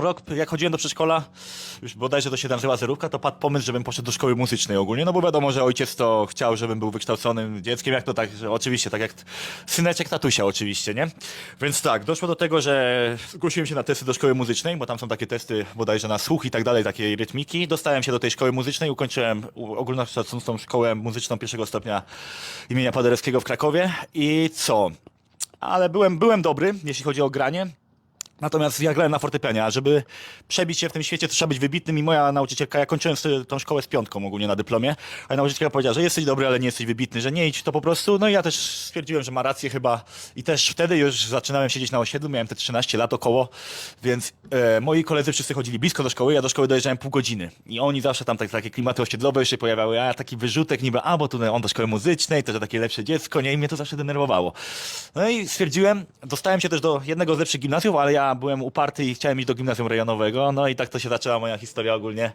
rok, jak chodziłem do przedszkola, już bodajże to się nazywa zerówka, to padł pomysł, żebym poszedł do szkoły muzycznej ogólnie, no bo wiadomo, że ojciec to chciał, żebym był wykształconym dzieckiem, jak to tak, że oczywiście, tak jak syneczek tatusia oczywiście, nie? Więc tak, doszło do tego, że zgłosiłem się na testy do szkoły muzycznej, bo tam są takie testy bodajże na słuch i tak dalej, takiej rytmiki. Dostałem się do tej szkoły muzycznej, ukończyłem ogólnokształcącą szkołę muzyczną pierwszego stopnia imienia Paderewskiego w Krakowie i co? Ale byłem, byłem dobry, jeśli chodzi o granie. Natomiast ja grałem na fortepianie, a żeby przebić się w tym świecie, to trzeba być wybitnym i moja nauczycielka, ja kończyłem tą szkołę z piątką ogólnie na dyplomie, a nauczycielka powiedziała, że jesteś dobry, ale nie jesteś wybitny, że nie idź to po prostu. No i ja też stwierdziłem, że ma rację chyba i też wtedy już zaczynałem siedzieć na osiedlu, miałem te 13 lat około, więc e, moi koledzy wszyscy chodzili blisko do szkoły, ja do szkoły dojeżdżałem pół godziny i oni zawsze tam tak, takie klimaty osiedlowe się pojawiały, a ja taki wyrzutek niby, a bo tu on do szkoły muzycznej, to że takie lepsze dziecko, nie, i mnie to zawsze denerwowało. No i stwierdziłem, dostałem się też do jednego z lepszych gimnazjów, ale byłem uparty i chciałem iść do gimnazjum rejonowego, no i tak to się zaczęła moja historia ogólnie